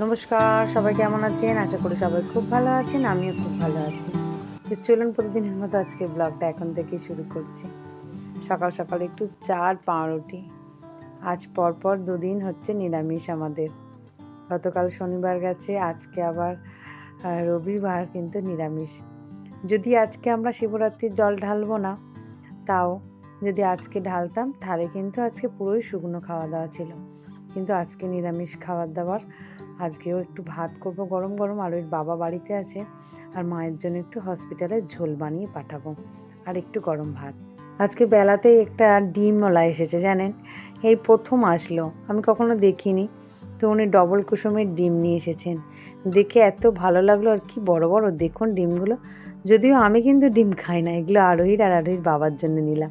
নমস্কার, সবাই কেমন আছেন? আশা করি সবাই খুব ভালো আছেন, আমিও খুব ভালো আছি। তো চলুন প্রতিদিনের মতো আজকে ব্লগটা এখন থেকেই শুরু করছি। সকাল সকাল একটু চার পাউরুটি আজ পরপর দুদিন হচ্ছে নিরামিষ আমাদের। গতকাল শনিবার গেছে, আজকে আবার রবিবার কিন্তু নিরামিষ। যদি আজকে আমরা শিবরাত্রির জল ঢালবো না, তাও যদি আজকে ঢালতাম, তাহলে কিন্তু আজকে পুরোই শুকনো খাওয়া দাওয়া ছিল। কিন্তু আজকে নিরামিষ খাবার দাবার আজকেও একটু ভাত করব গরম গরম, আর ওই বাবা বাড়িতে আছে, আর মায়ের জন্য একটু হসপিটালে ঝোল বানিয়ে পাঠাবো, আর একটু গরম ভাত। আজকে বেলাতেই একটা ডিমওয়ালা এসেছে, জানেন? এই প্রথম আসলো, আমি কখনো দেখিনি। তো উনি ডবল কুসুমের ডিম নিয়ে এসেছেন। দেখে এত ভালো লাগল, আর কি বড় বড়, দেখুন ডিমগুলো। যদিও আমি কিন্তু ডিম খাই না, এগুলো আরোহীর আর আরোহীর বাবার জন্য নিলাম।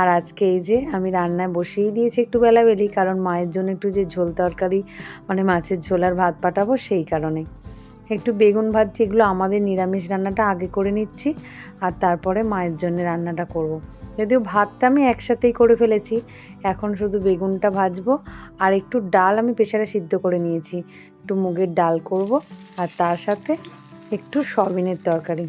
আর আজকে এই যে আমি রান্নায় বসিয়ে দিয়েছি একটু বেলাবেলি, কারণ মায়ের জন্য একটু যে ঝোল তরকারি মানে মাছের ঝোল আর ভাত পাঠাবো সেই কারণে। একটু বেগুন ভাজছি এগুলো আমাদের নিরামিষ রান্নাটা আগে করে নিচ্ছি আর তারপরে মায়ের জন্য রান্নাটা করব। যদিও ভাতটা আমি একসাথেই করে ফেলেছি, এখন শুধু বেগুনটা ভাজবো আর একটু ডাল আমি প্রেশারে সিদ্ধ করে নিয়েছি। একটু মুগের ডাল করব আর তার সাথে একটু সয়াবিনের তরকারি।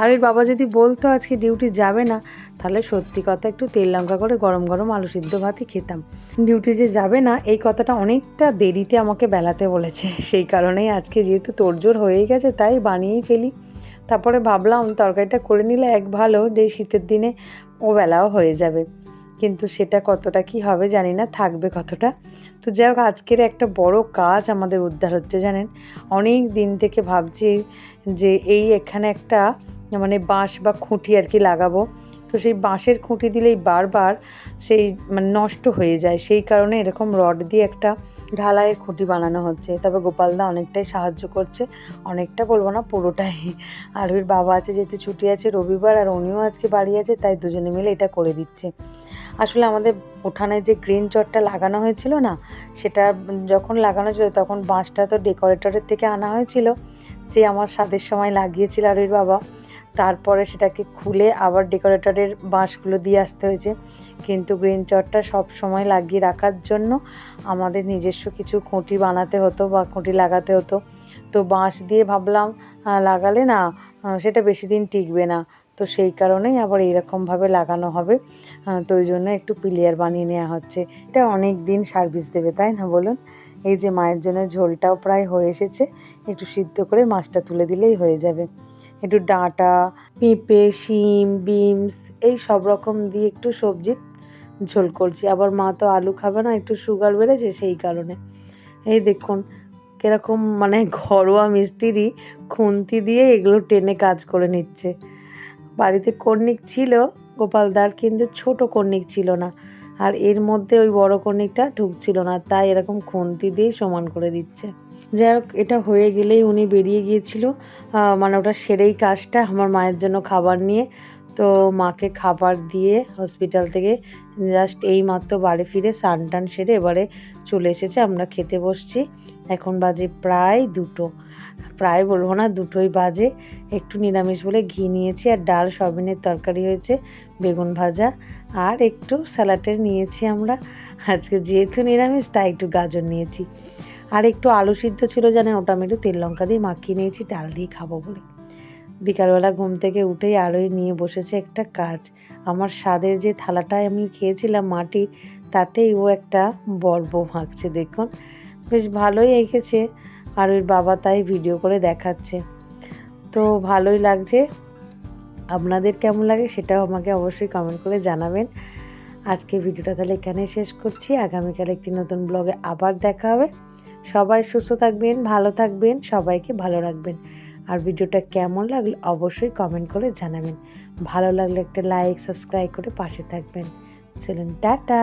আর ওর বাবা যদি বলতো আজকে ডিউটি যাবে না তাহলে সত্যি কথা একটু তেল লঙ্কা করে গরম গরম আলু সিদ্ধ ভাতই খেতাম। ডিউটি যে যাবে না, এই কথাটা অনেকটা দেরিতে আমাকে বেলাতে বলেছে। সেই কারণেই আজকে যেহেতু তোড়জোড় হয়েই গেছে, তাই বানিয়েই ফেলি। তারপরে ভাবলাম তরকারিটা করে নিলে এক ভালো, যে শীতের দিনে ও বেলাও হয়ে যাবে। কিন্তু সেটা কতটা কি হবে জানি না, থাকবে কতটা। তো যাই হোক, আজকের একটা বড় কাজ আমাদের উদ্ধার হচ্ছে, জানেন? অনেক দিন থেকে ভাবছি যে এই এখানে একটা মানে বাঁশ বা খুঁটি আর কি লাগাবো। তো সেই বাঁশের খুঁটি দিলেই বারবার সেই মানে নষ্ট হয়ে যায়। সেই কারণে এরকম রড দিয়ে একটা ঢালাইয়ের খুঁটি বানানো হচ্ছে। তবে গোপালদা অনেকটাই সাহায্য করছে। অনেকটা বলব না, পুরোটাই। আর ওর বাবা আছে যেহেতু ছুটি আছে, রবিবার আর উনিও আজকে বাড়ি আছে, তাই দুজনে মিলে এটা করে দিচ্ছে। আসলে আমাদের উঠানে যে গ্রিন চটটা লাগানো হয়েছিল না, সেটা যখন লাগানো ছিল, তখন বাঁশটা তো ডেকোরেটরের থেকে আনা হয়েছিল। যে আমার স্বাদের সময় লাগিয়েছিল আর ওর বাবা। তারপরে সেটাকে খুলে আবার ডেকোরেটরের বাঁশগুলো দিয়ে আসতে হয়েছে। কিন্তু গ্রিন চটটা সব সময় লাগিয়ে রাখার জন্য আমাদের নিজস্ব কিছু খুঁটি বানাতে হতো বা খুঁটি লাগাতে হতো। তো বাঁশ দিয়ে ভাবলাম লাগালে না সেটা বেশি দিন টিকবে না। তো সেই কারণেই আবার এইরকমভাবে লাগানো হবে। তো ওই জন্য একটু পিলিয়ার বানিয়ে নেওয়া হচ্ছে। এটা অনেক দিন সার্ভিস দেবে, তাই না বলুন? এই যে মায়ের জন্য ঝোলটাও প্রায় হয়ে এসেছে, একটু সিদ্ধ করে মাছটা তুলে দিলেই হয়ে যাবে। একটু ডাঁটা, পেঁপে, শিম, বিনস, এই সব রকম দিয়ে একটু সবজি ঝোল করছি। আবার মা তো আলু খাবে না, একটু সুগার বেড়েছে সেই কারণে। এই দেখুন, কীরকম মানে ঘরোয়া মিস্ত্রি খুন্তি দিয়ে এগুলো টেনে কাজ করে নিচ্ছে। বাড়িতে কর্নিক ছিল গোপালদার কিন্তু ছোট কর্নিক ছিল না। আর এর মধ্যে ওই বড় কর্নিকটা ঢুকছিল না, তাই এরকম খুন্তি দিয়ে সমান করে দিচ্ছে। যাই হোক, এটা হয়ে গেলেই উনি বেরিয়ে গিয়েছিল। মানে ওটা সেরেই কাজটা, আমার মায়ের জন্য খাবার নিয়ে। তো মাকে খাবার দিয়ে হসপিটাল থেকে জাস্ট এই মাত্র বাড়ি ফিরে স্নান টান সেরে এবারে চলে এসেছে, আমরা খেতে বসছি। এখন বাজে প্রায় দুটো। প্রায় বলব না, দুটোই বাজে। একটু নিরামিষ বলে ঘি নিয়েছি আর ডাল সয়াবিনের তরকারি হয়েছে, বেগুন ভাজা আর একটু স্যালাডের নিয়েছি আমরা। আজকে যেহেতু নিরামিষ, তাই একটু গাজর নিয়েছি। আর একটু আলু সিদ্ধ ছিল জানেন, ওটা আমি একটু তেল লঙ্কা দিয়ে মাখিয়ে নিয়েছি, ডাল দিয়ে খাব বলে। বিকালবেলা ঘুম থেকে উঠেই আলোয় নিয়ে বসেছে একটা কাজ। আমার স্বাদের যে থালাটায় আমি খেয়েছিলাম মাটির তাতেই ও একটা বর্ব মাখছে দেখুন। বেশ ভালোই এঁকেছে আর ওর বাবা তাই ভিডিও করে দেখাচ্ছে। তো ভালোই লাগছে। আপনাদের কেমন লাগে সেটাও আমাকে অবশ্যই কমেন্ট করে জানাবেন। আজকে ভিডিওটা তাহলে এখানে শেষ করছি। আগামীকাল একটি নতুন ব্লগে আবার দেখা হবে। সবাই সুস্থ থাকবেন, ভালো থাকবেন, সবাইকে ভালো রাখবেন। আর ভিডিওটা কেমন লাগল অবশ্যই কমেন্ট করে জানাবেন। ভালো লাগলে একটা লাইক সাবস্ক্রাইব করে পাশে থাকবেন। চলুন, টাটা!